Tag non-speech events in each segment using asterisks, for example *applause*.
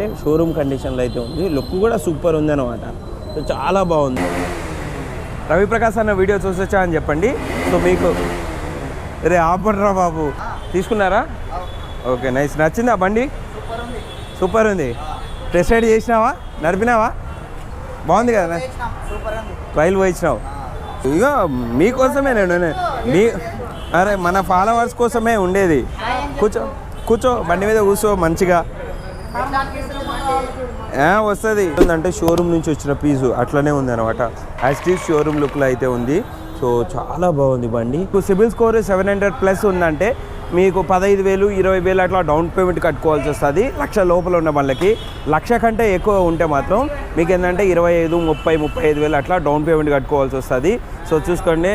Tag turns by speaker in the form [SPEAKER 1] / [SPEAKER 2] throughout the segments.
[SPEAKER 1] అయితే షోరూమ్ కండిషన్లో అయితే ఉంది. లుక్ కూడా సూపర్ ఉంది అనమాట సో చాలా బాగుంది. రవిప్రకాష్ అన్న వీడియో చూసొచ్చా అని చెప్పండి. సో మీకు రే ఆపడరా బాబు. తీసుకున్నారా? ఓకే నైస్ నచ్చిందా బండి? సూపర్ ఉంది. టెస్ట్ రైడ్ చేసినావా? నడిపినావా? బాగుంది కదా? ట్రైల్ పోయించినావు ఇగో మీకోసమే నేను- మీ అరే మన ఫాలోవర్స్ కోసమే ఉండేది. కూర్చో కూర్చో బండి మీద కూర్చో మంచిగా. వస్తుంది. అంటే షోరూమ్ నుంచి వచ్చిన పీసు అట్లనే ఉంది అనమాట యాస్టీస్ షోరూమ్ లుక్లో అయితే ఉంది. సో చాలా బాగుంది బండి. మీకు CIBIL score seven hundred plus ఉందంటే మీకు పదహైదు వేలు ఇరవై వేలు అట్లా డౌన్ పేమెంట్ కట్టుకోవాల్సి వస్తుంది. లక్ష లోపల ఉన్న వాళ్ళకి లక్ష కంటే ఎక్కువ ఉంటే మాత్రం మీకు ఏంటంటే ఇరవై ఐదు ముప్పై ముప్పై ఐదు వేలు అట్లా డౌన్ పేమెంట్ కట్టుకోవాల్సి వస్తుంది. సో చూసుకోండి.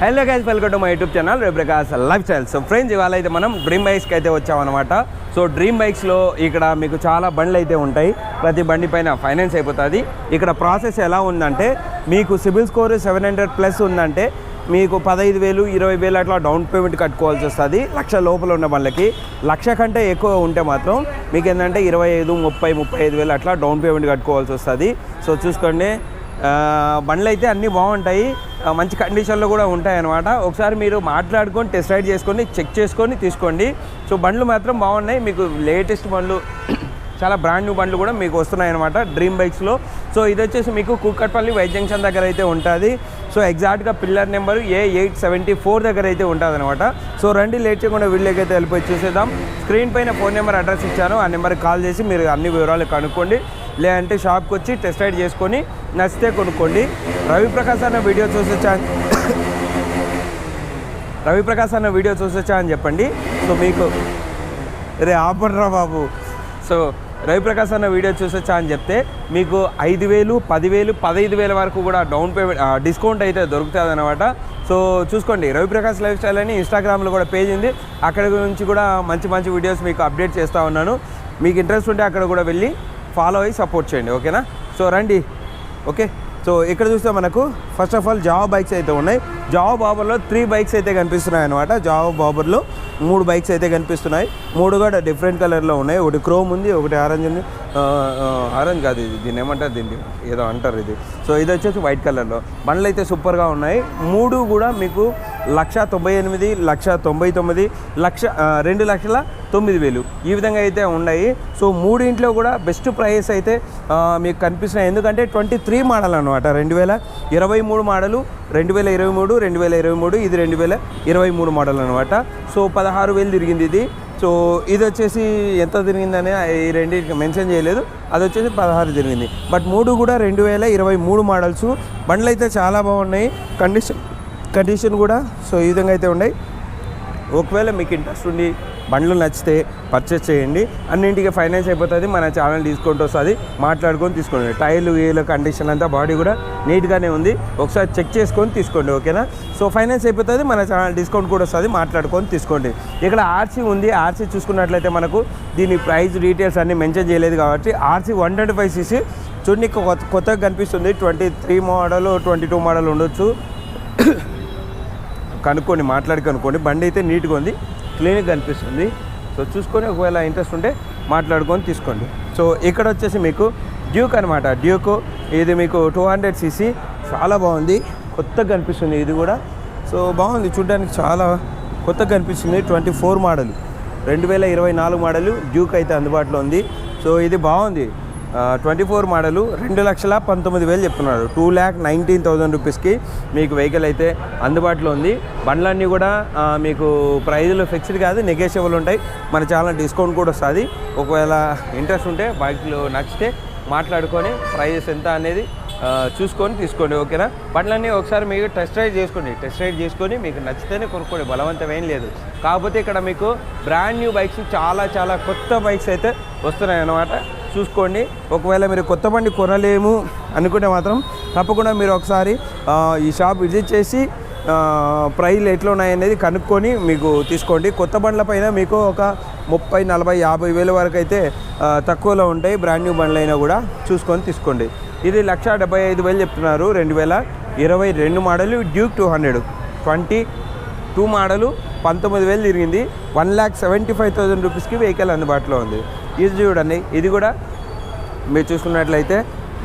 [SPEAKER 1] hello guys welcome to my YouTube channel రేప్రకాశ్ lifestyle so friends ఇవాళ అయితే మనం డ్రీమ్ బైక్స్కి అయితే వచ్చామన్నమాట. సో డ్రీమ్ బైక్స్లో ఇక్కడ మీకు చాలా బండ్లు అయితే ఉంటాయి. ప్రతి బండి పైన ఫైనాన్స్ అయిపోతుంది. ఇక్కడ ప్రాసెస్ ఎలా ఉందంటే మీకు CIBIL score seven hundred plus ఉందంటే మీకు పదహైదు వేలు ఇరవై వేలు అట్లా డౌన్ పేమెంట్ కట్టుకోవాల్సి వస్తుంది. లక్ష లోపల ఉన్న వాళ్ళకి లక్ష కంటే ఎక్కువ ఉంటే మాత్రం మీకు ఏంటంటే ఇరవై ఐదు ముప్పై ముప్పై ఐదు వేలు అట్లా డౌన్ పేమెంట్ కట్టుకోవాల్సి వస్తుంది. సో చూసుకోండి. బండ్లు అయితే అన్నీ బాగుంటాయి. మంచి కండిషన్లో కూడా ఉంటాయి ఒకసారి మీరు మాట్లాడుకొని టెస్ట్ రైడ్ చేసుకొని చెక్ చేసుకొని తీసుకోండి. సో బండ్లు మాత్రం బాగున్నాయి. మీకు లేటెస్ట్ బండ్లు చాలా బ్రాండ్ న్యూ బండ్లు కూడా మీకు వస్తున్నాయి అనమాట డ్రీమ్ బైక్స్లో సో ఇది వచ్చేసి మీకు కూకట్పల్లి వైట్ జంక్షన్ దగ్గర అయితే ఉంటుంది. సో ఎగ్జాక్ట్గా pillar number A eight seventy four దగ్గర అయితే ఉంటుంది అనమాట సో రండి లేట్ చేయకుండా వీళ్ళకి అయితే వెళ్ళిపోయి చూసేద్దాం. స్క్రీన్ పైన ఫోన్ నెంబర్ అడ్రస్ ఇచ్చాను. ఆ నెంబర్కి కాల్ చేసి మీరు అన్ని వివరాలు కనుక్కోండి. లేదంటే షాప్కి వచ్చి టెస్ట్ రైడ్ చేసుకొని నచ్చితే కొనుక్కోండి. రవిప్రకాష్ అన్న వీడియో చూసొచ్చా? రవిప్రకాష్ అన్న వీడియో చూసొచ్చా అని చెప్పండి. సో మీకు రే ఆపడరా బాబు. సో రవిప్రకాష్ అన్న వీడియో చూసొచ్చా అని చెప్తే మీకు ఐదు వేలు పదివేలు పదహైదు వేల వరకు కూడా డౌన్ పేమెంట్ డిస్కౌంట్ అయితే దొరుకుతుంది అనమాట సో చూసుకోండి రవిప్రకాష్ లైఫ్ స్టైల్ అని ఇన్స్టాగ్రామ్లో కూడా పేజ్ ఉంది. అక్కడ నుంచి కూడా మంచి మంచి వీడియోస్ మీకు అప్డేట్ చేస్తూ ఉన్నాను. మీకు ఇంట్రెస్ట్ ఉంటే అక్కడ కూడా వెళ్ళి ఫాలో అయ్యి సపోర్ట్ చేయండి ఓకేనా? సో రండి. ఓకే? సో ఇక్కడ చూస్తే మనకు first of all Jawa bikes అయితే ఉన్నాయి. జావా బాబర్లో త్రీ బైక్స్ అయితే కనిపిస్తున్నాయి అనమాట జావా బాబర్లో మూడు బైక్స్ అయితే కనిపిస్తున్నాయి. మూడు కూడా డిఫరెంట్ కలర్లో ఉన్నాయి. ఒకటి క్రోమ్ ఉంది ఒకటి ఆరెంజ్ ఉంది. ఆరెంజ్ కాదు ఇది. దీన్ని ఏమంటారు దీన్ని? ఏదో అంటారు ఇది. సో ఇది వచ్చేసి వైట్ కలర్లో బండ్లు అయితే సూపర్గా ఉన్నాయి. మూడు కూడా మీకు లక్ష తొంభై ఎనిమిది లక్ష తొంభై తొమ్మిది లక్ష రెండు లక్షల తొమ్మిది వేలు. ఈ విధంగా అయితే ఉన్నాయి. సో మూడింట్లో కూడా బెస్ట్ ప్రైస్ అయితే మీకు కనిపిస్తున్నాయి. ఎందుకంటే ట్వంటీ త్రీ మోడల్ అనమాట రెండు వేల ఇరవై మూడు మోడలు రెండు వేల ఇరవై మూడు రెండు వేల ఇరవై మూడు ఇది రెండు వేల ఇరవై మూడు మోడల్ అనమాట సో పదహారు వేలు తిరిగింది ఇది. సో ఇది వచ్చేసి ఎంత తిరిగిందని ఈ రెండింటికి మెన్షన్ చేయలేదు. అది వచ్చేసి పదహారు తిరిగింది. బట్ మూడు కూడా రెండు వేల ఇరవై మూడు మోడల్స్ బండ్లు అయితే చాలా బాగున్నాయి. కండిషన్ కండిషన్ కూడా సో ఈ విధంగా అయితే ఉన్నాయి. ఒకవేళ మీకు ఇంట్రెస్ట్ ఉండి బండ్లు నచ్చితే పర్చేస్ చేయండి. అన్నింటికి ఫైనాన్స్ అయిపోతుంది. మన ఛానల్ డిస్కౌంట్ వస్తుంది. మాట్లాడుకొని తీసుకోండి టైర్లు వీలు కండిషన్ అంతా బాడీ కూడా నీట్గానే ఉంది. ఒకసారి చెక్ చేసుకొని తీసుకోండి ఓకేనా? సో ఫైనాన్స్ అయిపోతుంది. మన ఛానల్ డిస్కౌంట్ కూడా వస్తుంది. మాట్లాడుకొని తీసుకోండి. ఇక్కడ ఆర్సీ ఉంది. ఆర్సీ చూసుకున్నట్లయితే మనకు దీని ప్రైస్ డీటెయిల్స్ అన్నీ మెన్షన్ చేయలేదు కాబట్టి RC one twenty five CC చూడండి కొత్త కొత్తగా కనిపిస్తుంది. Twenty three model twenty two model ఉండొచ్చు. *coughs* కనుక్కోండి మాట్లాడి కనుక్కోండి. బండి అయితే నీట్గా ఉంది. క్లినిక్ కనిపిస్తుంది సో చూసుకొని ఒకవేళ ఇంట్రెస్ట్ ఉంటే మాట్లాడుకొని తీసుకోండి. సో ఇక్కడ వచ్చేసి మీకు డ్యూక్ అనమాట డ్యూకు ఇది మీకు టూ హండ్రెడ్ సీసీ. చాలా బాగుంది. కొత్తగా కనిపిస్తుంది ఇది కూడా. సో బాగుంది. చూడడానికి చాలా కొత్తగా కనిపిస్తుంది. Twenty four model. రెండు వేల ఇరవై నాలుగు మోడల్ డ్యూక్ అయితే అందుబాటులో ఉంది. సో ఇది బాగుంది. ట్వంటీ ఫోర్ మోడలు రెండు లక్షల పంతొమ్మిది వేలు చెప్తున్నాడు. టూ ల్యాక్ నైన్టీన్ థౌజండ్ రూపీస్కి మీకు వెహికల్ అయితే అందుబాటులో ఉంది. బండ్లన్నీ కూడా మీకు ప్రైజులు ఫిక్స్డ్ కాదు నెగోషియబుల్ ఉంటాయి. మన చాలా డిస్కౌంట్ కూడా వస్తుంది. ఒకవేళ ఇంట్రెస్ట్ ఉంటే బైక్లు నచ్చితే మాట్లాడుకొని ప్రైజెస్ ఎంత అనేది చూసుకొని తీసుకోండి ఓకేనా బండ్లన్నీ ఒకసారి మీకు టెస్ట్ రైడ్ చేసుకోండి. టెస్ట్ రైడ్ చేసుకొని మీకు నచ్చితేనే కొనుక్కోండి. బలవంతం ఏం లేదు. కాకపోతే ఇక్కడ మీకు బ్రాండ్ న్యూ బైక్స్ చాలా చాలా కొత్త బైక్స్ అయితే వస్తున్నాయి అన్నమాట చూసుకోండి. ఒకవేళ మీరు కొత్త బండి కొనలేము అనుకుంటే మాత్రం తప్పకుండా మీరు ఒకసారి ఈ షాప్ విజిట్ చేసి ప్రైలు ఎట్లా ఉన్నాయనేది కనుక్కొని మీకు తీసుకోండి. కొత్త బండ్ల పైన మీకు ఒక ముప్పై నలభై యాభై వేల వరకు అయితే తక్కువలో ఉంటాయి. బ్రాండ్ న్యూ బండ్లైనా కూడా చూసుకొని తీసుకోండి. ఇది లక్ష డెబ్బై ఐదు వేలు చెప్తున్నారు. రెండు వేల ఇరవై రెండు model Duke two hundred. Twenty two model పంతొమ్మిది వేలు తిరిగింది. One lakh seventy five thousand రూపీస్కి వెహికల్ అందుబాటులో ఉంది. ఇది చూడండి. ఇది కూడా మీరు చూసుకున్నట్లయితే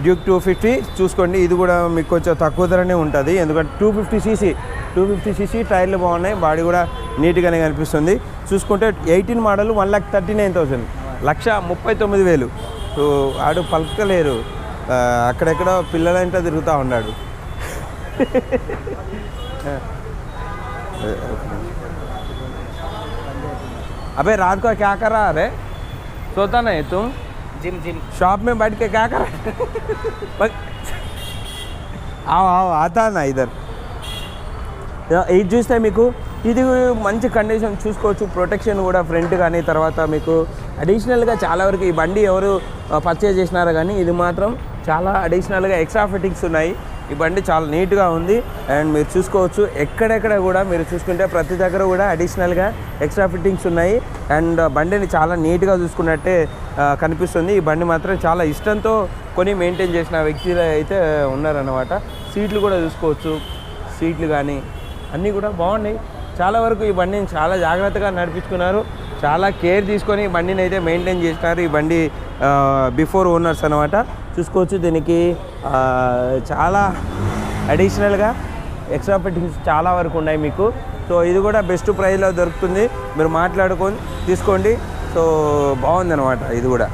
[SPEAKER 1] డ్యూక్ టూ ఫిఫ్టీ. చూసుకోండి. ఇది కూడా మీకు కొంచెం తక్కువ ధరనే ఉంటుంది. ఎందుకంటే two fifty CC two fifty CC టైర్లు బాగున్నాయి. బాడీ కూడా నీట్గానే కనిపిస్తుంది. చూసుకుంటే eighteen model one lakh thirty nine thousand. లక్ష ముప్పై తొమ్మిది వేలు. సో ఆడు పలకలేరు. అక్కడెక్కడో అక్కడెక్కడ పిల్లలంటే తిరుగుతూ ఉన్నాడు. *laughs* अबे रात को क्या कर रहा है अरे सोता नहीं तुम
[SPEAKER 2] जिम जिम
[SPEAKER 1] शॉप में बैठ के क्या कर रहा है बस- आओ आओ आता ना ఇద్దరు ఇది చూస్తే మీకు ఇది మంచి కండిషన్ చూసుకోవచ్చు ప్రొటెక్షన్ కూడా ఫ్రంట్ కానీ తర్వాత మీకు అడిషనల్గా చాలా వరకు ఈ బండి ఎవరు పర్చేజ్ చేసినారో కానీ ఇది మాత్రం చాలా అడిషనల్గా ఎక్స్ట్రా ఫిట్టింగ్స్ ఉన్నాయి ఈ బండి చాలా నీట్గా ఉంది. అండ్ మీరు చూసుకోవచ్చు ఎక్కడెక్కడ కూడా మీరు చూసుకుంటే ప్రతి దగ్గర కూడా అడిషనల్గా ఎక్స్ట్రా ఫిట్టింగ్స్ ఉన్నాయి. అండ్ బండిని చాలా నీట్గా చూసుకున్నట్టే కనిపిస్తుంది. ఈ బండి మాత్రం చాలా ఇష్టంతో కొని మెయింటైన్ చేసిన వ్యక్తులు అయితే ఉన్నారన్నమాట. సీట్లు కూడా చూసుకోవచ్చు సీట్లు కానీ అన్నీ కూడా బాగున్నాయి. చాలా వరకు ఈ బండిని చాలా జాగ్రత్తగా నడిపించుకున్నారు. చాలా కేర్ తీసుకొని ఈ బండిని అయితే మెయింటైన్ చేసినారు ఈ బండి బిఫోర్ ఓనర్స్ అనమాట చూసుకోవచ్చు. దీనికి చాలా అడిషనల్గా ఎక్స్ట్రా ఫిట్టింగ్స్ చాలా వరకు ఉన్నాయి మీకు. సో ఇది కూడా బెస్ట్ ప్రైస్లో దొరుకుతుంది. మీరు మాట్లాడుకొని తీసుకోండి. సో బాగుందనమాట ఇది కూడా.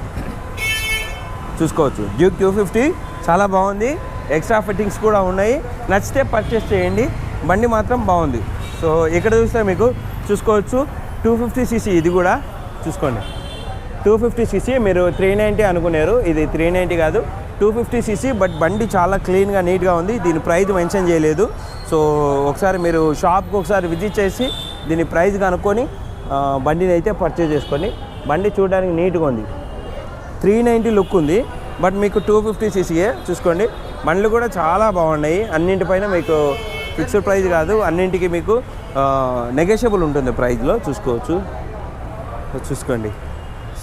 [SPEAKER 1] చూసుకోవచ్చు. డ్యూక్ టూ ఫిఫ్టీ చాలా బాగుంది. ఎక్స్ట్రా ఫిట్టింగ్స్ కూడా ఉన్నాయి. నచ్చితే పర్చేస్ చేయండి. బండి మాత్రం బాగుంది. సో ఇక్కడ చూస్తే మీకు చూసుకోవచ్చు. టూ ఫిఫ్టీ సీసీ ఇది కూడా. చూసుకోండి. టూ ఫిఫ్టీ సీసీ మీరు త్రీ నైంటీ అనుకున్నారు. ఇది త్రీ నైంటీ కాదు. టూ ఫిఫ్టీ సీసీ బట్ బండి చాలా క్లీన్గా నీట్గా ఉంది. దీని ప్రైస్ మెన్షన్ చేయలేదు. సో ఒకసారి మీరు షాప్కి ఒకసారి విజిట్ చేసి దీని ప్రైస్ కనుక్కొని బండిని అయితే పర్చేజ్ చేసుకోండి బండి చూడడానికి నీట్గా ఉంది. త్రీ నైంటీ లుక్ ఉంది. బట్ మీకు టూ ఫిఫ్టీ సీసీయే చూసుకోండి. బండ్లు కూడా చాలా బాగున్నాయి. అన్నింటిపైన మీకు ఫిక్స్డ్ ప్రైస్ కాదు. అన్నింటికి మీకు నెగోషియబుల్ ఉంటుంది ప్రైస్లో. చూసుకోవచ్చు. చూసుకోండి.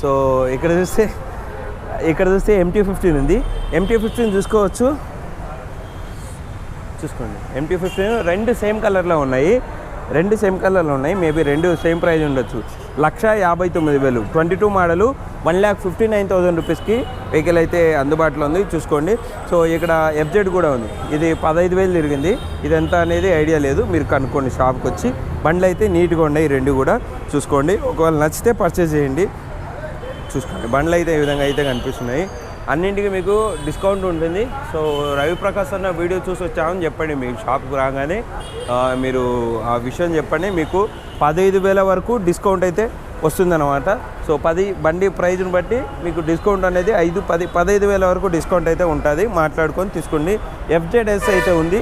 [SPEAKER 1] సో ఇక్కడ చూస్తే ఇక్కడ చూస్తే ఎంటీ ఫిఫ్టీన్ ఉంది. ఎంటీ ఫిఫ్టీన్ చూసుకోవచ్చు. చూసుకోండి. ఎంటీ ఫిఫ్టీన్ రెండు సేమ్ కలర్లో ఉన్నాయి. రెండు సేమ్ కలర్లో ఉన్నాయి. మేబీ రెండు సేమ్ ప్రైజ్ ఉండొచ్చు. లక్ష యాభై తొమ్మిది వేలు. Twenty two model one lakh fifty nine thousand రూపీస్కి వెహికల్ అయితే అందుబాటులో ఉంది. చూసుకోండి. సో ఇక్కడ ఎఫ్జెడ్ కూడా ఉంది. ఇది పదహైదు వేలు తిరిగింది. ఇది ఎంత అనేది ఐడియా లేదు. మీరు కనుక్కోండి షాప్కి వచ్చి బండ్లు అయితే నీట్గా ఉన్నాయి. రెండు కూడా చూసుకోండి. ఒకవేళ నచ్చితే పర్చేస్ చేయండి. చూసుకోండి బండ్లు అయితే ఈ విధంగా అయితే కనిపిస్తున్నాయి. అన్నింటికి మీకు డిస్కౌంట్ ఉంటుంది. సో రవిప్రకాష్ అన్న వీడియో చూసి వచ్చామని చెప్పండి. మీ షాప్కి రాగానే మీరు ఆ విషయం చెప్పండి. మీకు పదహైదు వేల వరకు డిస్కౌంట్ అయితే వస్తుందన్నమాట. సో పది బండి ప్రైజ్ని బట్టి మీకు డిస్కౌంట్ అనేది ఐదు పది పదహైదు వేల వరకు డిస్కౌంట్ అయితే ఉంటుంది. మాట్లాడుకొని తీసుకోండి. ఎఫ్జెడ్ఎస్ అయితే ఉంది.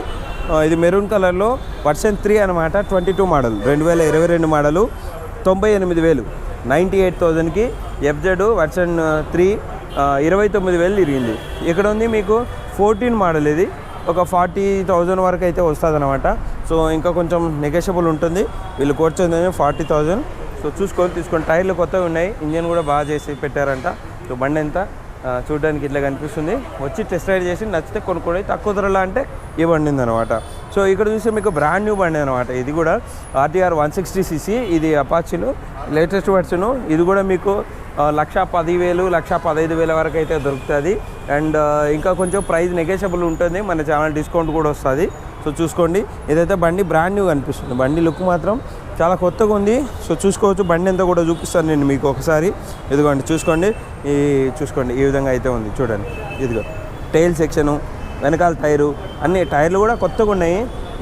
[SPEAKER 1] ఇది మెరూన్ కలర్లో వర్షన్ త్రీ అనమాట ట్వంటీ టూ మోడల్. రెండు వేల ఇరవై రెండు మోడలు. తొంభై ఎనిమిది వేలు. నైంటీ ఎయిట్ థౌజండ్కి ఎఫ్జెడ్ వర్షన్ త్రీ ఇరవై తొమ్మిది వేలు తిరిగింది. ఇక్కడ ఉంది మీకు ఫోర్టీన్ మోడల్ ఇది. ఒక ఫార్టీ థౌజండ్ వరకు అయితే వస్తుంది అనమాట సో ఇంకా కొంచెం నెగోషియబుల్ ఉంటుంది. వీళ్ళు కూర్చొని ఫార్టీ థౌజండ్. సో చూసుకొని తీసుకొని టైర్లు కొత్తవి ఉన్నాయి. ఇంజన్ కూడా బాగా చేసి పెట్టారంట. సో బండి ఎంత చూడడానికి ఇట్లా కనిపిస్తుంది. వచ్చి టెస్ట్ రైడ్ చేసి నచ్చితే కొనుక్కోండి. తక్కువ ధరలో అంటే ఈ బండి అనమాట సో ఇక్కడ చూస్తే మీకు బ్రాండ్ న్యూ బండి అనమాట ఇది కూడా ఆర్టీఆర్ వన్ సిక్స్టీ సీసీ ఇది అపాచిలో లేటెస్ట్ వర్షన్ ఇది కూడా మీకు లక్ష పదివేలు లక్ష పదహైదు వేల వరకు అయితే దొరుకుతుంది. అండ్ ఇంకా కొంచెం ప్రైస్ నెగోషియబుల్ ఉంటుంది. మన ఛానల్ డిస్కౌంట్ కూడా వస్తుంది. సో చూసుకోండి. ఇదైతే బండి బ్రాండ్ న్యూ కనిపిస్తుంది. బండి లుక్ మాత్రం చాలా కొత్తగా ఉంది. సో చూసుకోవచ్చు. బండి ఎంత కూడా చూపిస్తాను నేను మీకు ఒకసారి. ఇదిగోండి చూసుకోండి. ఈ చూసుకోండి ఈ విధంగా అయితే ఉంది. చూడండి. ఇదిగో టైల్ సెక్షను వెనకాల టైరు అన్ని టైర్లు కూడా కొత్తగా ఉన్నాయి.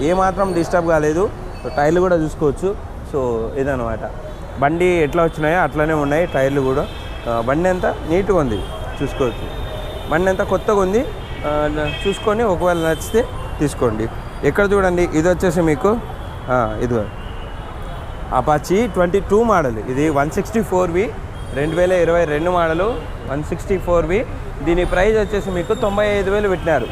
[SPEAKER 1] ఏ మాత్రం డిస్టర్బ్ కాలేదు. సో టైర్లు కూడా చూసుకోవచ్చు. సో ఇదనమాట బండి ఎట్లా వచ్చినాయో అట్లనే ఉన్నాయి టైర్లు కూడా. బండి అంతా నీట్గా ఉంది. చూసుకోవచ్చు. బండి అంతా కొత్తగా ఉంది. చూసుకొని ఒకవేళ నచ్చితే తీసుకోండి. ఎక్కడ చూడండి? ఇది వచ్చేసి మీకు ఇదిగో. అపాచీ ట్వంటీ టూ మోడల్ ఇది వన్ సిక్స్టీ ఫోర్ వి రెండు వేల ఇరవై రెండు model one sixty four V దీని ప్రైస్ వచ్చేసి మీకు తొంభై ఐదు వేలు పెట్టినారు.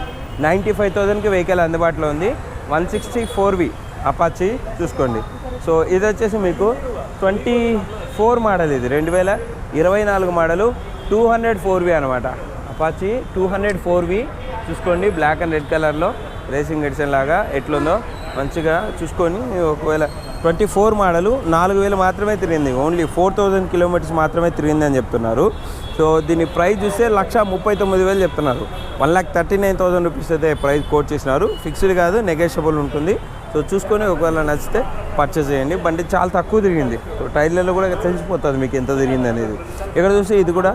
[SPEAKER 1] నైంటీ ఫైవ్ థౌజండ్కి వెహికల్ అందుబాటులో ఉంది. One sixty four V Apache చూసుకోండి. సో ఇది వచ్చేసి మీకు ట్వంటీ ఫోర్ మోడల్ ఇది. రెండు వేల ఇరవై నాలుగు model two hundred four V అనమాట Apache two hundred four V చూసుకోండి బ్లాక్ అండ్ రెడ్ కలర్లో రేసింగ్ ఎడిషన్ లాగా ఎట్లుందో. మంచిగా చూసుకొని ఒకవేళ ట్వంటీ ఫోర్ మోడలు నాలుగు వేలు మాత్రమే తిరిగింది. ఓన్లీ ఫోర్ థౌజండ్ కిలోమీటర్స్ మాత్రమే తిరిగింది అని చెప్తున్నారు. సో దీని ప్రైస్ చూస్తే లక్ష ముప్పై తొమ్మిది వేలు చెప్తున్నారు. One lakh thirty nine thousand rupees అయితే ప్రైస్ కోట్ చేసినారు. ఫిక్స్డ్ కాదు నెగోషియబుల్ ఉంటుంది. సో చూసుకొని ఒకవేళ నచ్చితే పర్చేస్ చేయండి. బండి చాలా తక్కువ తిరిగింది. సో టైర్లలో కూడా తెలిసిపోతుంది మీకు ఎంత తిరిగింది అనేది. ఇక్కడ చూస్తే ఇది కూడా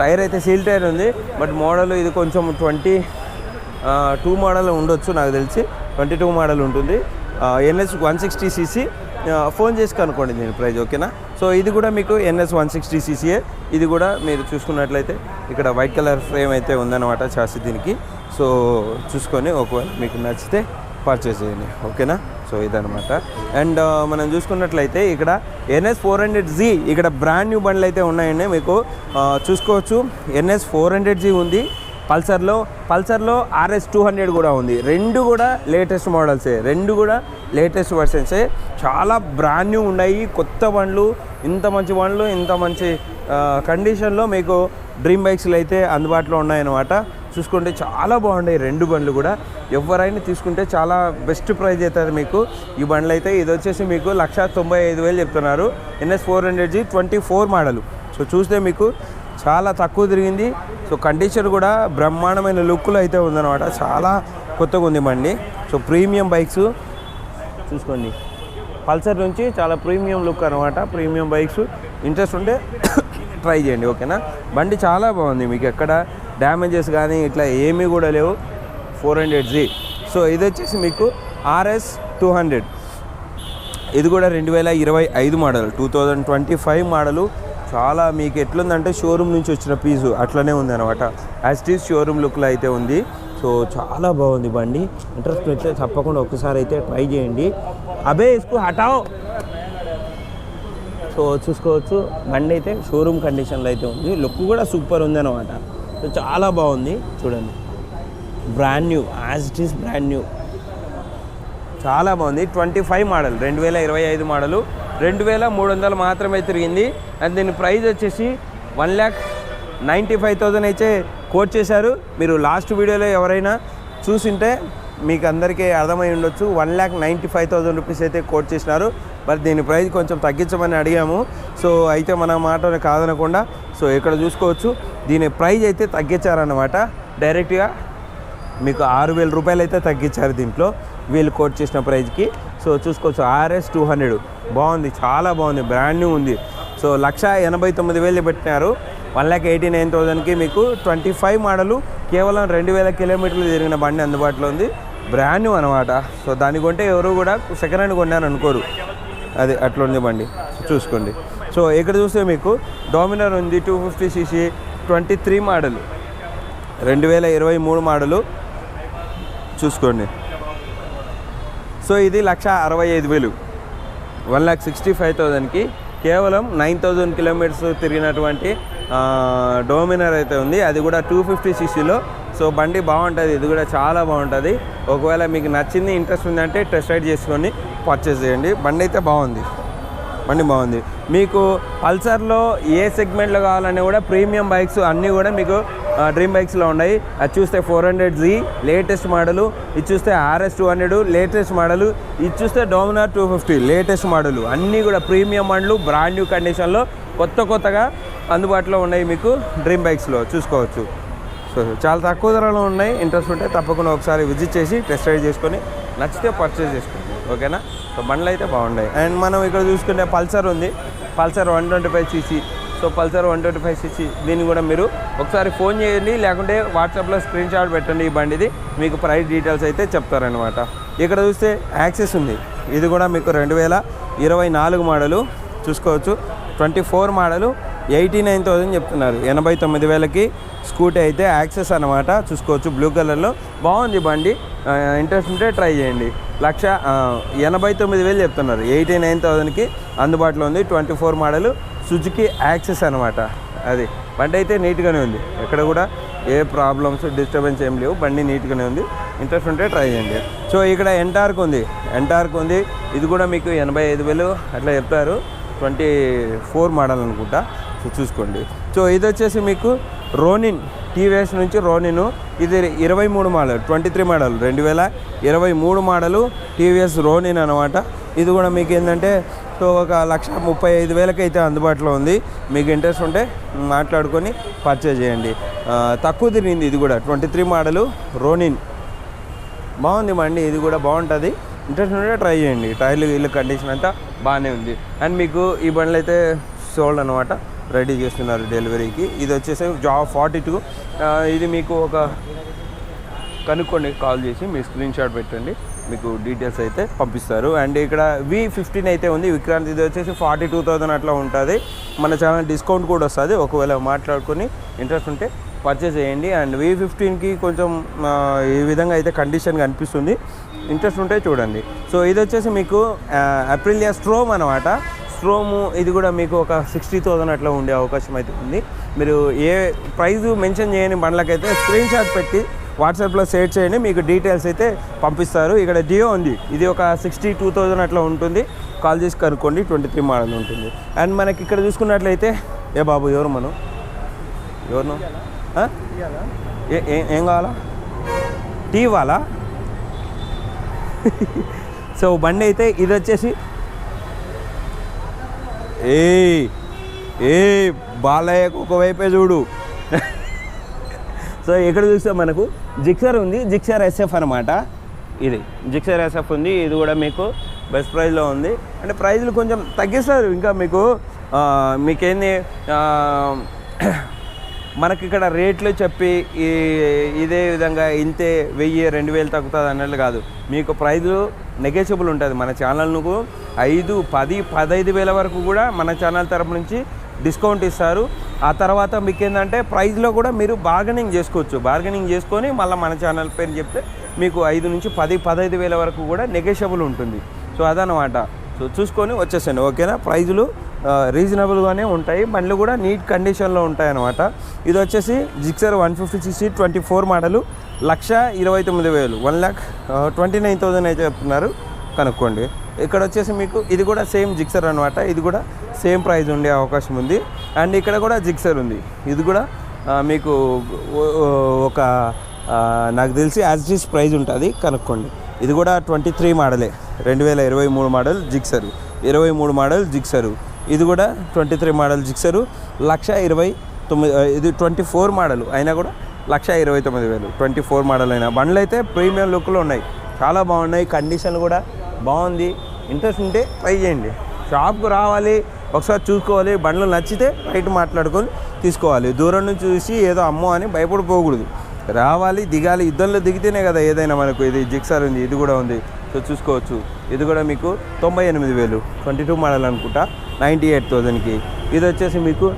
[SPEAKER 1] టైర్ అయితే సీల్ టైర్ ఉంది. బట్ మోడల్ ఇది కొంచెం ట్వంటీ టూ మోడల్ ఉండొచ్చు నాకు తెలిసి. ట్వంటీ టూ మోడల్ ఉంటుంది. NS one sixty CC phone చేసి కనుక్కోండి దీని ప్రైజ్ ఓకేనా? సో ఇది కూడా మీకు ఎన్ఎస్ వన్ సిక్స్టీ సీసీఏ ఇది కూడా మీరు చూసుకున్నట్లయితే ఇక్కడ వైట్ కలర్ ఫ్రేమ్ అయితే ఉందన్నమాట చాసి దీనికి. సో చూసుకొని ఒకవేళ మీకు నచ్చితే పర్చేస్ చేయండి ఓకేనా? సో ఇదనమాట అండ్ మనం చూసుకున్నట్లయితే ఇక్కడ ఎన్ఎస్ ఫోర్ హండ్రెడ్ జీ ఇక్కడ బ్రాండ్ న్యూ బండ్లు అయితే ఉన్నాయండి మీకు. చూసుకోవచ్చు. ఎన్ఎస్ ఫోర్ హండ్రెడ్ జీ ఉంది. పల్సర్లో పల్సర్లో ఆర్ఎస్ టూ హండ్రెడ్ కూడా ఉంది. రెండు కూడా లేటెస్ట్ మోడల్సే రెండు కూడా లేటెస్ట్ వర్షన్సే చాలా బ్రాండ్ న్యూ ఉన్నాయి. కొత్త బండ్లు ఇంత మంచి బండ్లు ఇంత మంచి కండిషన్లో మీకు డ్రీమ్ బైక్స్లు అయితే అందుబాటులో ఉన్నాయన్నమాట. చూసుకుంటే చాలా బాగున్నాయి రెండు బండ్లు కూడా. ఎవరైనా తీసుకుంటే చాలా బెస్ట్ ప్రైస్ అవుతుంది మీకు. ఈ బండ్లు అయితే ఇది వచ్చేసి మీకు లక్ష తొంభై ఐదు వేలు చెప్తున్నారు. NS four hundred G twenty four model so చూస్తే మీకు చాలా తక్కువ తిరిగింది. సో కండిషన్ కూడా బ్రహ్మాండమైన లుక్లో అయితే ఉందన్నమాట. చాలా కొత్తగా ఉంది బండి. So premium bikes. చూసుకోండి. పల్సర్ నుంచి చాలా ప్రీమియం లుక్ అనమాట ప్రీమియం బైక్స్. ఇంట్రెస్ట్ ఉంటే *coughs* ట్రై చేయండి ఓకేనా? బండి చాలా బాగుంది మీకు. ఎక్కడ డ్యామేజెస్ కానీ ఇట్లా ఏమీ కూడా లేవు. Four hundred G. సో ఇది వచ్చేసి మీకు ఆర్ఎస్ టూ హండ్రెడ్. ఇది కూడా రెండు వేల ఇరవై ఐదు model. Two thousand twenty five model. చాలా మీకు ఎట్లుందంటే షోరూమ్ నుంచి వచ్చిన పీసు అట్లనే ఉంది అనమాట యాజ్ ఇట్ ఈస్ షోరూమ్ లుక్లో అయితే ఉంది. సో చాలా బాగుంది బండి. ఇంట్రెస్ట్ అయితే తప్పకుండా ఒకసారి అయితే ట్రై చేయండి. అబే ఇసుకు హటావ్. సో చూసుకోవచ్చు. బండి అయితే షోరూమ్ కండిషన్లో అయితే ఉంది. లుక్ కూడా సూపర్ ఉంది అనమాట సో చాలా బాగుంది. చూడండి. Brand new as it is brand new చాలా బాగుంది. ట్వంటీ ఫైవ్ మోడల్ రెండు వేల ఇరవై ఐదు మోడలు రెండు వేల మూడు వందలు మాత్రమే తిరిగింది. అండ్ దీని ప్రైస్ వచ్చేసి one lakh ninety five thousand అయితే కోట్ చేశారు. మీరు లాస్ట్ వీడియోలో ఎవరైనా చూసింటే మీకు అందరికీ అర్థమై ఉండొచ్చు. One lakh ninety five thousand rupees అయితే కోట్ చేసినారు. మరి దీని ప్రైస్ కొంచెం తగ్గించమని అడిగాము. సో అయితే మన మాట కాదనకుండా సో ఇక్కడ చూసుకోవచ్చు. దీని ప్రైజ్ అయితే తగ్గించారన్నమాట. డైరెక్ట్గా మీకు ఆరు వేల రూపాయలు అయితే తగ్గించారు దీంట్లో. వీళ్ళు కోట్ చేసిన ప్రైజ్కి. సో చూసుకోవచ్చు. ఆర్ఎస్ టూ హండ్రెడ్ బాగుంది. చాలా బాగుంది. బ్రాండ్ న్యూ ఉంది. సో లక్ష ఎనభై తొమ్మిది వేలు పెట్టినారు. వన్ ల్యాక్ ఎయిటీ నైన్ థౌజండ్కి మీకు ట్వంటీ ఫైవ్ మోడలు కేవలం రెండు వేల కిలోమీటర్లు తిరిగిన బండి అందుబాటులో ఉంది. బ్రాండ్ న్యూ అనమాట సో దాన్ని కొంటే ఎవరు కూడా సెకండ్ హ్యాండ్ కొన్నారు అనుకోరు. అది అట్లా ఉంది బండి. చూసుకోండి. సో ఇక్కడ చూస్తే మీకు డామినర్ ఉంది two fifty CC twenty three model రెండు వేల ఇరవై మూడు మోడలు చూసుకోండి. సో ఇది లక్ష అరవై ఐదు వేలు. వన్ ల్యాక్ సిక్స్టీ ఫైవ్ థౌజండ్కి కేవలం నైన్ థౌజండ్ కిలోమీటర్స్ తిరిగినటువంటి డోమినర్ అయితే ఉంది. అది కూడా టూ ఫిఫ్టీ సీసీలో. సో బండి బాగుంటుంది. ఇది కూడా చాలా బాగుంటుంది. ఒకవేళ మీకు నచ్చింది ఇంట్రెస్ట్ ఉందంటే టెస్ట్ రైడ్ చేసుకొని పర్చేస్ చేయండి. బండి అయితే బాగుంది. బండి బాగుంది. మీకు పల్సర్లో ఏ సెగ్మెంట్లో కావాలన్నా కూడా ప్రీమియం బైక్స్ అన్నీ కూడా మీకు డ్రీమ్ బైక్స్లో ఉన్నాయి. అది చూస్తే four hundred G latest model. ఇది చూస్తే RS two hundred latest model. ఇది చూస్తే Dominar two fifty latest model. అన్నీ కూడా ప్రీమియం బండ్లు బ్రాండ్ న్యూ కండిషన్లో కొత్త కొత్తగా అందుబాటులో ఉన్నాయి మీకు డ్రీమ్ బైక్స్లో. చూసుకోవచ్చు. సో చాలా తక్కువ ధరలో ఉన్నాయి. ఇంట్రెస్ట్ ఉంటే తప్పకుండా ఒకసారి విజిట్ చేసి టెస్ట్ రైడ్ చేసుకొని నచ్చితే పర్చేస్ చేసుకోండి. ఓకేనా? సో బండ్లు అయితే బాగున్నాయి. అండ్ మనం ఇక్కడ చూసుకుంటే పల్సర్ ఉంది. Pulsar one twenty five CC. So Pulsar one twenty five CC. దీన్ని కూడా మీరు ఒకసారి ఫోన్ చేయండి లేకుంటే వాట్సాప్లో స్క్రీన్ షాట్ పెట్టండి ఈ బండిది. మీకు ప్రైస్ డీటెయిల్స్ అయితే చెప్తారనమాట ఇక్కడ చూస్తే యాక్సెస్ ఉంది. ఇది కూడా మీకు రెండు వేల ఇరవై నాలుగు మోడలు. చూసుకోవచ్చు. Twenty four model eighty nine thousand చెప్తున్నారు. ఎనభై తొమ్మిది వేలకి స్కూటీ అయితే యాక్సెస్ అనమాట చూసుకోవచ్చు బ్లూ కలర్లో. బాగుంది బండి. ఇంట్రెస్ట్ ఉంటే ట్రై చేయండి. లక్ష ఎనభై తొమ్మిది వేలు చెప్తున్నారు. ఎయిటీ నైన్ థౌజండ్కి అందుబాటులో ఉంది. Twenty four model. Suzuki Access అనమాట అది బండి అయితే నీట్గానే ఉంది. ఎక్కడ కూడా ఏ ప్రాబ్లమ్స్ డిస్టర్బెన్స్ ఏం లేవు. బండి నీట్గానే ఉంది. ఇంట్రెస్ట్ ఉంటే ట్రై చేయండి. సో ఇక్కడ ఎన్టార్క్ ఉంది. ఎన్టార్క్ ఉంది. ఇది కూడా మీకు ఎనభై ఐదు వేలు అట్లా చెప్తారు. ట్వంటీ ఫోర్ మోడల్ అనుకుంటా. సో చూసుకోండి. సో ఇది వచ్చేసి మీకు రోనిన్ టీవీఎస్ నుంచి రోనిన్ ఇది ఇరవై మూడు మోడల్ ట్వంటీ త్రీ మోడల్ రెండు వేల ఇరవై మూడు మోడలు టీవీఎస్ రోనిన్ అనమాట ఇది కూడా మీకు ఏంటంటే సో ఒక లక్ష ముప్పై ఐదు వేలకి అయితే అందుబాటులో ఉంది. మీకు ఇంట్రెస్ట్ ఉంటే మాట్లాడుకొని పర్చేజ్ చేయండి. తక్కువ తిరిగింది ఇది కూడా ట్వంటీ త్రీ మోడలు రోనిన్. బాగుంది మండి ఇది కూడా బాగుంటుంది. ఇంట్రెస్ట్ ఉంటే ట్రై చేయండి. టైర్లు వీళ్ళు కండిషన్ అంతా బాగానే ఉంది. అండ్ మీకు ఈ బండ్లు అయితే సోల్డ్ అనమాట రెడీ చేస్తున్నారు డెలివరీకి. ఇది వచ్చేసి జాబ్ ఫార్టీ టూ. ఇది మీకు ఒక కనుక్కోండి కాల్ చేసి మీ స్క్రీన్ షాట్ పెట్టండి. మీకు డీటెయిల్స్ అయితే పంపిస్తారు. అండ్ ఇక్కడ వి ఫిఫ్టీన్ అయితే ఉంది. విక్రాంత్ ఇది వచ్చేసి ఫార్టీ టూ థౌజండ్ అట్లా ఉంటుంది. మన ఛానల్ డిస్కౌంట్ కూడా వస్తుంది. ఒకవేళ మాట్లాడుకొని ఇంట్రెస్ట్ ఉంటే పర్చేస్ చేయండి. అండ్ వి ఫిఫ్టీన్కి కొంచెం ఈ విధంగా అయితే కండిషన్ కనిపిస్తుంది. ఇంట్రెస్ట్ ఉంటే చూడండి. సో ఇది వచ్చేసి మీకు అప్రిలియా స్ట్రోమ్ అనమాట స్ట్రోము ఇది కూడా మీకు ఒక సిక్స్టీ థౌజండ్ అట్లా ఉండే అవకాశం అయితే ఉంది. మీరు ఏ ప్రైస్ మెన్షన్ చేయని బండ్లకైతే స్క్రీన్ షాట్ పెట్టి వాట్సాప్లో షేర్ చేయండి. మీకు డీటెయిల్స్ అయితే పంపిస్తారు. ఇక్కడ జియో ఉంది. ఇది ఒక సిక్స్టీ టూ థౌజండ్ అట్లా ఉంటుంది. కాల్ చేసి కనుక్కోండి. ట్వంటీ త్రీ మోడల్ ఉంటుంది. అండ్ మనకి ఇక్కడ చూసుకున్నట్లయితే ఏ బాబు ఎవరు మనం? ఎవరు ఏం కావాలా? టీ ఇవ్వాలా? *laughs* సో బండి అయితే ఇది వచ్చేసి ఏ ఏ బాలయ్యకు ఒకవైపే చూడు. సో ఇక్కడ చూస్తే మనకు జిక్సర్ ఉంది జిక్సర్ ఎస్ఎఫ్ అనమాట ఇది జిక్సర్ ఎస్ఎఫ్ ఉంది ఇది కూడా మీకు బెస్ట్ ప్రైస్లో ఉంది. అంటే ప్రైజ్లు కొంచెం తగ్గిస్తారు ఇంకా మీకు మీకేంది మనకి ఇక్కడ రేట్లు చెప్పి ఈ ఇదే విధంగా ఇంతే వెయ్యి రెండు వేలు తగ్గుతుంది అన్నట్లు కాదు. మీకు ప్రైజులు నెగోషియబుల్ ఉంటుంది మన ఛానల్కు ఐదు పది పదహైదు వేల వరకు కూడా మన ఛానల్ తరపు నుంచి డిస్కౌంట్ ఇస్తారు. ఆ తర్వాత మీకు ఏంటంటే ప్రైస్లో కూడా మీరు బార్గెనింగ్ చేసుకోవచ్చు. బార్గెనింగ్ చేసుకొని మళ్ళీ మన ఛానల్ పేరు చెప్తే మీకు ఐదు నుంచి పది పదహైదు వేల వరకు కూడా నెగోషియబుల్ ఉంటుంది. సో అదనమాట సో చూసుకొని వచ్చేసండి ఓకేనా? ప్రైజులు రీజనబుల్గానే ఉంటాయి. బండ్లు కూడా నీట్ కండిషన్లో ఉంటాయి అనమాట ఇది వచ్చేసి Gixxer one fifty sixty twenty four model లక్ష ఇరవై తొమ్మిది వేలు. One lakh twenty nine thousand అయితే చెప్తున్నారు. కనుక్కోండి. ఇక్కడ వచ్చేసి మీకు ఇది కూడా సేమ్ జిక్సర్ అనమాట ఇది కూడా సేమ్ ప్రైస్ ఉండే అవకాశం ఉంది. అండ్ ఇక్కడ కూడా జిక్సర్ ఉంది. ఇది కూడా మీకు ఒక నాకు తెలిసి యాజ్ ఇట్ ప్రైజ్ ఉంటుంది. కనుక్కోండి. ఇది కూడా ట్వంటీ త్రీ మోడలే. రెండు వేల ఇరవై మూడు మోడల్ జిక్సరు. ఇరవై మూడు మోడల్ జిక్సరు. ఇది కూడా ట్వంటీ త్రీ మోడల్ జిక్సరు. లక్ష ఇరవై తొమ్మిది ఇది ట్వంటీ ఫోర్ మోడల్. అయినా కూడా లక్ష ఇరవై తొమ్మిది వేలు. ట్వంటీ ఫోర్ మోడల్ అయినా బండ్లు అయితే ప్రీమియం లుక్లో ఉన్నాయి. చాలా బాగున్నాయి. కండిషన్ కూడా బాగుంది. ఇంట్రెస్ట్ ఉంటే ట్రై చేయండి. షాప్కు రావాలి ఒకసారి చూసుకోవాలి బండ్లు నచ్చితే రైట్ మాట్లాడుకొని తీసుకోవాలి. దూరం నుంచి చూసి ఏదో అమ్మో అని భయపడిపోకూడదు. రావాలి దిగాలి యుద్ధంలో దిగితేనే కదా ఏదైనా మనకు ఇది జిక్సార్ ఉంది ఇది కూడా ఉంది. సో చూసుకోవచ్చు. ఇది కూడా మీకు తొంభై ఎనిమిది వేలు. ట్వంటీ టూ మోడల్ అనుకుంటా నైంటీ ఎయిట్ థౌజండ్కి ఇది వచ్చేసి మీకు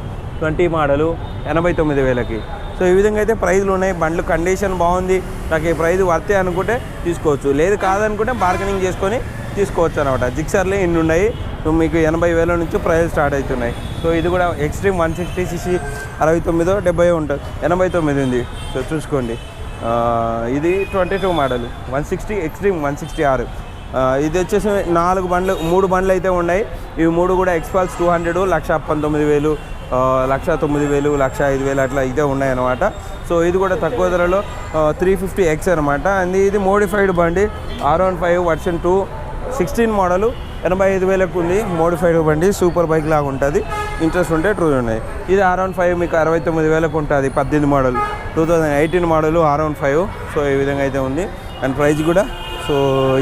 [SPEAKER 1] ట్వంటీ మోడలు ఎనభై తొమ్మిది వేలకి. సో ఈ విధంగా అయితే ప్రైజ్లు ఉన్నాయి. బండ్లు కండిషన్ బాగుంది. నాకు ఈ ప్రైజ్ వర్తే అనుకుంటే తీసుకోవచ్చు. లేదు కాదనుకుంటే బార్గెనింగ్ చేసుకొని తీసుకోవచ్చు అనమాట. జిక్సర్లే ఇన్ని ఉన్నాయి. సో మీకు ఎనభై వేల నుంచి ప్రైస్ స్టార్ట్ అవుతున్నాయి. సో ఇది కూడా ఎక్స్ట్రీమ్ వన్ సిక్స్టీ సిసి అరవై తొమ్మిదో డెబ్బై ఉంటుంది. ఎనభై తొమ్మిది ఉంది. సో చూసుకోండి. ఇది twenty two model one sixty Xtreme one sixty ఆరు ఇది వచ్చేసి నాలుగు బండ్లు మూడు బండ్లు అయితే ఉన్నాయి. ఇవి మూడు కూడా ఎక్స్పాల్స్ టూ హండ్రెడ్ లక్ష పంతొమ్మిది వేలు లక్ష తొమ్మిది వేలు లక్ష ఐదు వేలు అట్లా ఇదే ఉన్నాయన్నమాట సో ఇది కూడా తక్కువ ధరలో త్రీ ఫిఫ్టీ ఎక్స్ అనమాట. అండ్ ఇది మోడిఫైడ్ బండి R one five version two sixteen model ఎనభై ఐదు వేలకు ఉంది. మోడిఫైడ్ బండి సూపర్ బైక్ లాగా ఉంటుంది. ఇంట్రెస్ట్ ఉంటే ట్రూ ఉన్నాయి. ఇది ఆరవన్ ఫైవ్ మీకు అరవై తొమ్మిది వేలకు ఉంటుంది. పద్దెనిమిది model. Two thousand eighteen model R one five so ఈ విధంగా అయితే ఉంది. అండ్ ప్రైస్ కూడా సో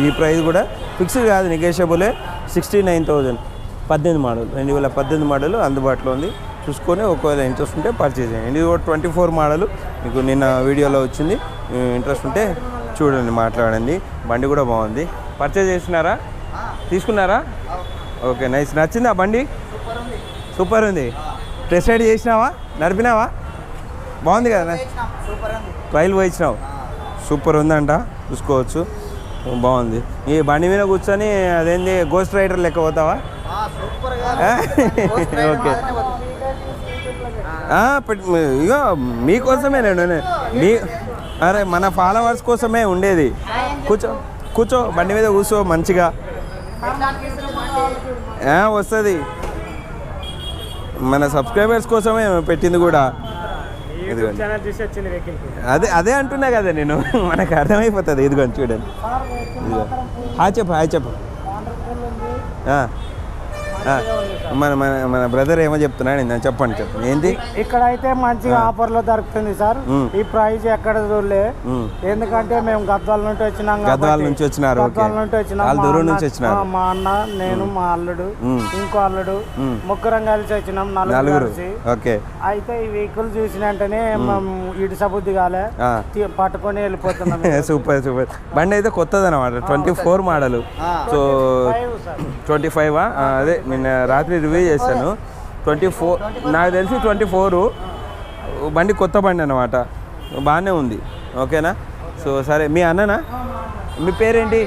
[SPEAKER 1] ఈ ప్రైస్ కూడా ఫిక్స్డ్ కాదు నెగోషియబులే సిక్స్టీ నైన్ థౌజండ్ పద్దెనిమిది మోడల్. రెండు వేల పద్దెనిమిది మోడల్ అందుబాటులో ఉంది. చూసుకొని ఒకవేళ ఇంట్రెస్ట్ ఉంటే పర్చేజ్ చేయండి. ఇది కూడా ట్వంటీ ఫోర్ మోడల్. మీకు నిన్న వీడియోలో వచ్చింది. ఇంట్రెస్ట్ ఉంటే చూడండి మాట్లాడండి. బండి కూడా బాగుంది. పర్చేజ్ చేసినారా? తీసుకున్నారా? ఓకే నైస్ నచ్చిందా బండి? సూపర్ ఉంది. టెస్ట్ రైడ్ చేసినావా? నడిపినావా? బాగుంది కదా? ట్రైల్ పోయించినావు సూపర్ ఉందంట. చూసుకోవచ్చు. బాగుంది. ఈ బండి మీద కూర్చొని అదేంది? గోస్ట్ రైడర్ లెక్క పోతావా? *laughs* ఓకే. ఇగో మీకోసమే నేను మీ అరే మన ఫాలోవర్స్ కోసమే ఉండేది. కూర్చో. కూర్చో బండి మీద కూర్చో మంచిగా. వస్తుంది. మన సబ్స్క్రైబర్స్ కోసమే పెట్టింది కూడా. ఇదిగోండి.
[SPEAKER 2] ఛానల్ చూసి వచ్చింది వెహికల్
[SPEAKER 1] అదే అదే అంటున్నా కదా నేను. *laughs* మనకు అర్థమైపోతుంది. ఇదిగోండి చూడండి. ఇదిగో. హాయ్ చెప్పు హాయ్ చెప్పు. మన మన మన బ్రదర్ ఏమో చెప్తున్నాడు నేను చెప్పండి చెప్పండి. ఏంటి
[SPEAKER 2] ఇక్కడ అయితే మంచిగా ఆఫర్లో దొరుకుతుంది సార్. ఈ ప్రైస్ ఎక్కడ చూడలే. ఎందుకంటే మేము గద్వాల నుండి వచ్చినాం
[SPEAKER 1] గద్వాల నుంచి వచ్చినారు.
[SPEAKER 2] గద్వాల వచ్చినాం.
[SPEAKER 1] దూరం నుంచి వచ్చినారు.
[SPEAKER 2] మా అన్న నేను మా అల్లుడు. ఇంకో అల్లుడు. ముగ్గురం కలిసి వచ్చినాం నలుగురు
[SPEAKER 1] ఓకే.
[SPEAKER 2] అయితే ఈ వెహికల్ చూసిన వెంటనే మేము ఇటు సబుద్ధి కాలే. పట్టుకొని వెళ్ళిపోతున్నాం *laughs*
[SPEAKER 1] సూపర్ సూపర్. బండి అయితే కొత్తది అనమాట twenty four
[SPEAKER 2] model. So
[SPEAKER 1] twenty five అదే నిన్న రాత్రి రివ్యూ చేశాను. ట్వంటీ ఫోర్ నాకు తెలిసి ట్వంటీ ఫోరు. బండి కొత్త బండి అనమాట బాగానే ఉంది. ఓకేనా? సో సరే మీ అన్ననా? మీ పేరేంటి?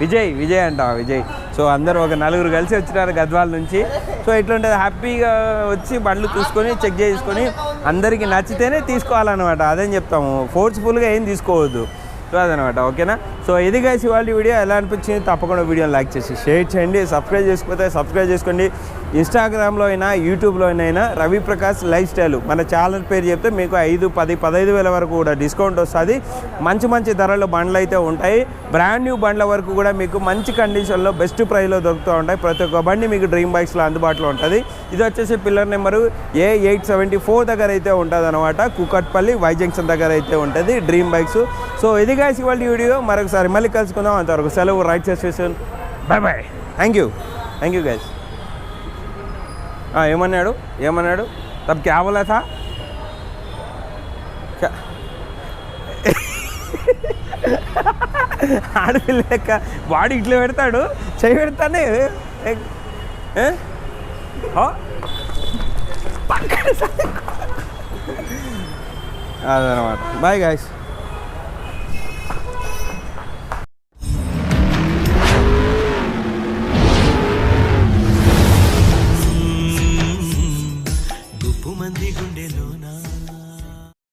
[SPEAKER 1] విజయ్. విజయ్ అంట విజయ్. సో అందరూ ఒక నలుగురు కలిసి వచ్చినారు గద్వాల నుంచి. సో ఇట్లుంటుంది హ్యాపీగా వచ్చి బండ్లు చూసుకొని చెక్ చేసుకొని అందరికీ నచ్చితేనే తీసుకోవాలన్నమాట. అదేం చెప్తాము? ఫోర్స్ఫుల్గా ఏం తీసుకోవద్దు. సో అదనమాట ఓకేనా? సో ఇది గైస్ ఇవాళ వీడియో. ఎలా అనిపించింది? తప్పకుండా వీడియోని లైక్ చేసి షేర్ చేయండి. సబ్స్క్రైబ్ చేసుకుంటే సబ్స్క్రైబ్ చేసుకోండి. ఇన్స్టాగ్రామ్లో అయినా యూట్యూబ్లో అయినా రవి ప్రకాష్ లైఫ్ స్టైల్. మన ఛానల్ పేరు చెప్తే మీకు ఐదు పది పదహైదు వేల వరకు కూడా డిస్కౌంట్ వస్తుంది. మంచి మంచి ధరల్లో బండ్లు అయితే ఉంటాయి. బ్రాండ్ న్యూ బండ్ల వరకు కూడా మీకు మంచి కండిషన్లో బెస్ట్ ప్రైస్లో దొరుకుతూ ఉంటాయి. ప్రతి ఒక్క బండి మీకు డ్రీమ్ బైక్స్లో అందుబాటులో ఉంటుంది. ఇది వచ్చేసి pillar number A eight seventy four దగ్గర అయితే ఉంటుంది అనమాట కుకట్పల్లి వై జంక్షన్ దగ్గర అయితే ఉంటుంది డ్రీమ్ బైక్స్. సో ఇది గాయస్ ఇవాళ వీడియో. మరొకసారి మళ్ళీ కలుసుకుందాం. అంతవరకు సెలవు. రైట్ చేసేసాను bye bye thank you thank you guys ఏమన్నాడు? ఏమన్నాడు? తబ్ క్యా బోలా థా? *laughs* ఆడపిల్ల లెక్క వాడు ఇట్లా పెడతాడు? చేయి పెడతానే? అదనమాట. Bye guys